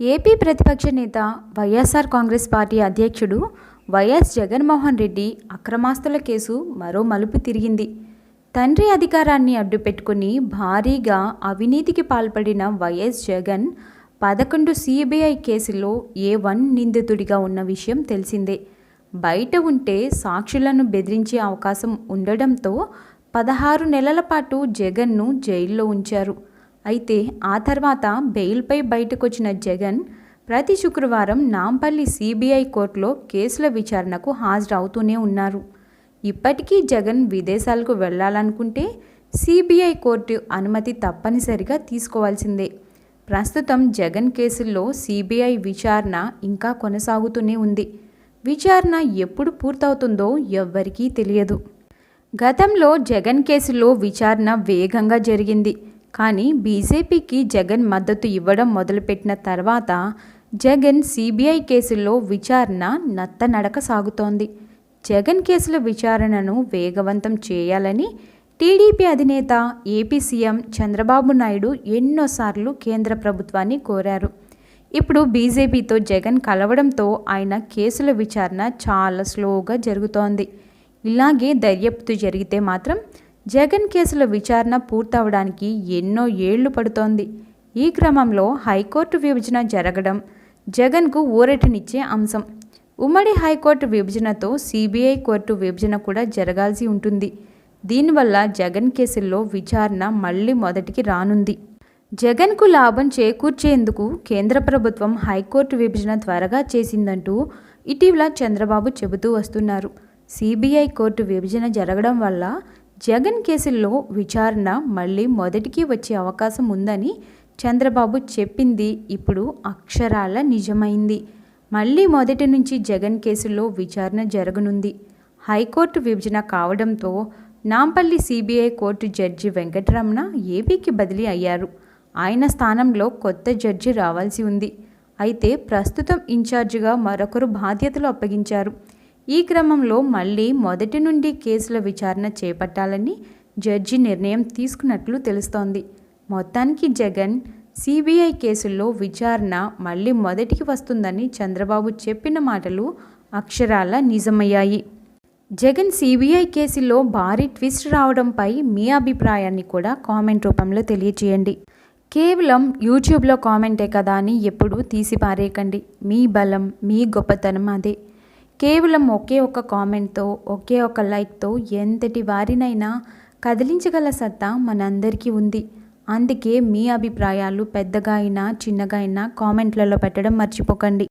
AP ప్రతిపక్ష నేత YSR Congress party అధ్యక్షుడు వైఎస్ జగన్మోహన్ రెడ్డి అక్రమాస్తుల కేసు మరో మలుపు తిరిగింది. తండ్రి అధికారాన్ని అడ్డుపెట్టుకుని భారీగా అవినీతికి పాల్పడిన వైఎస్ జగన్ పదకొండు సిబిఐ కేసులో ఏ వన్ నిందితుడిగా ఉన్న విషయం తెలిసిందే. బయట ఉంటే సాక్షులను బెదిరించే అవకాశం ఉండడంతో పదహారు నెలల పాటు జగన్ను జైల్లో ఉంచారు. అయితే ఆ తర్వాత బెయిల్పై బయటకొచ్చిన జగన్ ప్రతి శుక్రవారం నాంపల్లి సిబిఐ కోర్టులో కేసుల విచారణకు హాజరవుతూనే ఉన్నారు. ఇప్పటికీ జగన్ విదేశాలకు వెళ్ళాలనుకుంటే సిబిఐ కోర్టు అనుమతి తప్పనిసరిగా తీసుకోవాల్సిందే. ప్రస్తుతం జగన్ కేసుల్లో సిబిఐ విచారణ ఇంకా కొనసాగుతూనే ఉంది. విచారణ ఎప్పుడు పూర్తవుతుందో ఎవ్వరికీ తెలియదు. గతంలో జగన్ కేసులో విచారణ వేగంగా జరిగింది. కానీ బీజేపీకి జగన్ మద్దతు ఇవ్వడం మొదలుపెట్టిన తర్వాత జగన్ సిబిఐ కేసుల్లో విచారణ నత్తనడక సాగుతోంది. జగన్ కేసుల విచారణను వేగవంతం చేయాలని టీడీపీ అధినేత ఏపీ సీఎం చంద్రబాబు నాయుడు ఎన్నోసార్లు కేంద్ర ప్రభుత్వాన్ని కోరారు. ఇప్పుడు బీజేపీతో జగన్ కలవడంతో ఆయన కేసుల విచారణ చాలా స్లోగా జరుగుతోంది. ఇలాగే దర్యాప్తు జరిగితే మాత్రం జగన్ కేసుల విచారణ పూర్తవడానికి ఎన్నో ఏళ్ళు పడుతోంది. ఈ క్రమంలో హైకోర్టు విభజన జరగడం జగన్కు ఊరటనిచ్చే అంశం. ఉమ్మడి హైకోర్టు విభజనతో సిబిఐ కోర్టు విభజన కూడా జరగాల్సి ఉంటుంది. దీనివల్ల జగన్ కేసుల్లో విచారణ మళ్ళీ మొదటికి రానుంది. జగన్కు లాభం చేకూర్చేందుకు కేంద్ర ప్రభుత్వం హైకోర్టు విభజన త్వరగా చేసిందంటూ ఇటీవల చంద్రబాబు చెబుతూ వస్తున్నారు. సిబిఐ కోర్టు విభజన జరగడం వల్ల జగన్ కేసుల్లో విచారణ మళ్ళీ మొదటికి వచ్చే అవకాశం ఉందని చంద్రబాబు చెప్పింది. ఇప్పుడు అక్షరాల నిజమైంది. మళ్ళీ మొదటి నుంచి జగన్ కేసుల్లో విచారణ జరగనుంది. హైకోర్టు విభజన కావడంతో Nampally CBI court judge Venkataramana ఏపీకి బదిలీ అయ్యారు. ఆయన స్థానంలో కొత్త జడ్జి రావాల్సి ఉంది. అయితే ప్రస్తుతం ఇన్ఛార్జిగా మరొకరు బాధ్యతలు అప్పగించారు. ఈ క్రమంలో మళ్ళీ మొదటి నుండి కేసుల విచారణ చేపట్టాలని జడ్జి నిర్ణయం తీసుకున్నట్లు తెలుస్తోంది. మొత్తానికి జగన్ సిబిఐ కేసుల్లో విచారణ మళ్ళీ మొదటికి వస్తుందని చంద్రబాబు చెప్పిన మాటలు అక్షరాల నిజమయ్యాయి. జగన్ సిబిఐ కేసులో భారీ ట్విస్ట్ రావడంపై మీ అభిప్రాయాన్ని కూడా కామెంట్ రూపంలో తెలియచేయండి. కేవలం యూట్యూబ్లో కామెంటే కదా అని ఎప్పుడూ తీసిపారేయకండి. మీ బలం మీ గొప్పతనం అదే. కేవలం ఒకే ఒక కామెంట్తో ఒకే ఒక లైక్తో ఎంతటి వారినైనా కదిలించగల సత్తా మనందరికీ ఉంది. అందుకే మీ అభిప్రాయాలు పెద్దగా అయినా చిన్నగా అయినా కామెంట్లలో పెట్టడం మర్చిపోకండి.